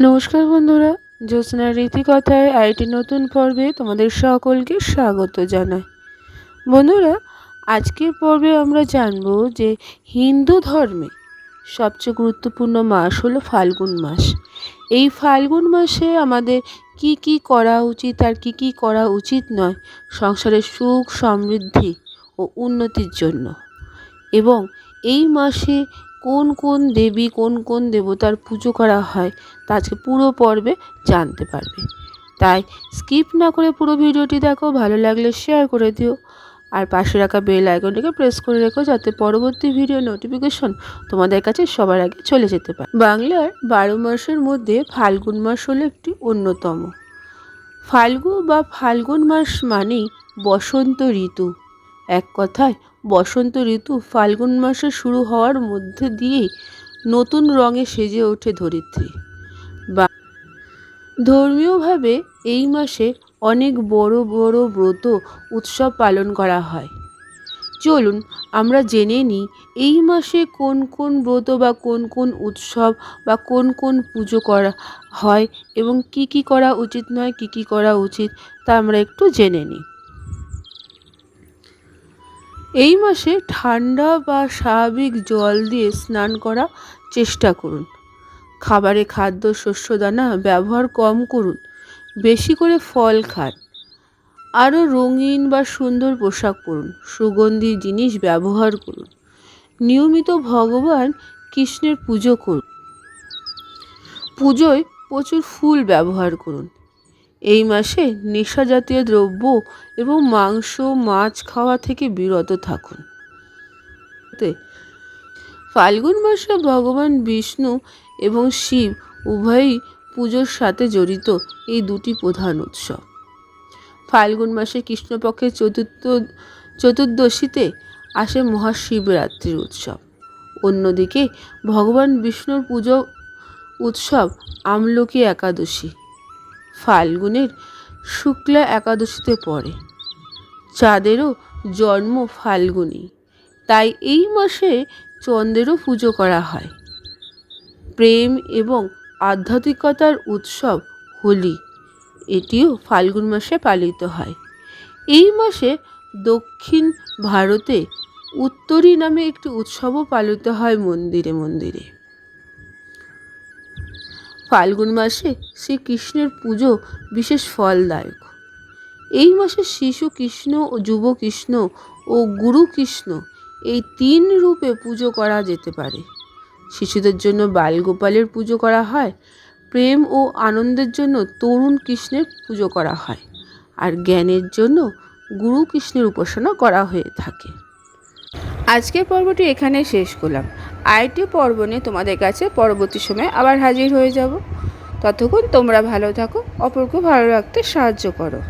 নমস্কার বন্ধুরা, জ্যোৎস্নার রীতিকথায় আইটি নতুন পর্বে তোমাদের সকলকে স্বাগত জানাই। বন্ধুরা, আজকের পর্বে আমরা জানব যে হিন্দু ধর্মে সবচেয়ে গুরুত্বপূর্ণ মাস হলো ফাল্গুন মাস। এই ফাল্গুন মাসে আমাদের কি কি করা উচিত আর কি কি করা উচিত নয় সংসারের সুখ, সমৃদ্ধি ও উন্নতির জন্য। এবং এই মাসে কোন কোন দেবী কোন কোন দেবতার পুজো করা হয় তা আজকে পুরো পর্বে জানতে পারবে। তাই স্কিপ না করে পুরো ভিডিওটি দেখো, ভালো লাগলে শেয়ার করে দিও। আর পাশে রাখা বেল আইকনটিকে প্রেস করে রেখো যাতে পরবর্তী ভিডিও নোটিফিকেশন তোমাদের কাছে সবার আগে চলে যেতে পারে। বাংলার বারো মাসের মধ্যে ফাল্গুন মাস হলো একটি অন্যতম। ফাল্গু বা ফাল্গুন মাস মানেই বসন্ত ঋতু। এক কথায়, বসন্ত ঋতু ফাল্গুন মাসে শুরু হওয়ার মধ্যে দিয়েই নতুন রঙে সেজে ওঠে ধরিত্রী। বা ধর্মীয়ভাবে এই মাসে অনেক বড় বড় ব্রত উৎসব পালন করা হয়। চলুন, আমরা জেনে নিই, এই মাসে কোন কোন ব্রত বা কোন কোন উৎসব বা কোন কোন পুজো করা হয় এবং কি কি করা উচিত নয়, কি কি করা উচিত তা আমরা একটু জেনে নিই। এই মাসে ঠান্ডা বা স্বাভাবিক জল দিয়ে স্নান করা চেষ্টা করুন। খাবারে খাদ্য শস্য দানা ব্যবহার কম করুন। বেশি করে ফল খান। আরও রঙিন বা সুন্দর পোশাক পরুন। সুগন্ধি জিনিস ব্যবহার করুন। নিয়মিত ভগবান কৃষ্ণের পুজো করুন। পুজোয় প্রচুর ফুল ব্যবহার করুন। এই মাসে নেশা জাতীয় দ্রব্য এবং মাংস, মাছ খাওয়া থেকে বিরত থাকুন। ফাল্গুন মাসে ভগবান বিষ্ণু এবং শিব উভয়ই পুজোর সাথে জড়িত এই দুটি প্রধান উৎসব। ফাল্গুন মাসে কৃষ্ণপক্ষের চতুর্থ, চতুর্দশীতে আসে মহাশিবরাত্রির উৎসব। অন্যদিকে ভগবান বিষ্ণুর পুজো উৎসব আমলকি একাদশী। ফাল্গুনের শুক্লা একাদশীতে পড়ে। চাঁদেরও জন্ম ফাল্গুনি তাই এই মাসে চন্দ্রেরও পুজো করা হয়। প্রেম এবং আধ্যাত্মিকতার উৎসব হোলি, এটিও ফাল্গুন মাসে পালিত হয়। এই মাসে দক্ষিণ ভারতে উত্তরী নামে একটি উৎসবও পালিত হয় মন্দিরে মন্দিরে। ফাল্গুন মাসে শ্রীকৃষ্ণের পুজো বিশেষ ফলদায়ক। এই মাসে শিশু কৃষ্ণ ও যুব কৃষ্ণ ও গুরু কৃষ্ণ এই তিন রূপে পুজো করা যেতে পারে। শিশুদের জন্য বালগোপালের পুজো করা হয়, প্রেম ও আনন্দের জন্য তরুণ কৃষ্ণের পুজো করা হয়, আর জ্ঞানের জন্য গুরু কৃষ্ণের উপাসনা করা হয়ে থাকে। আজকের পর্বটি এখানে শেষ করলাম। আরেকটি পর্ব নিয়ে তোমাদের কাছে পরবর্তী সময়ে আবার হাজির হয়ে যাব। ততক্ষণ তোমরা ভালো থাকো, অপরকে ভালো রাখতে সাহায্য করো।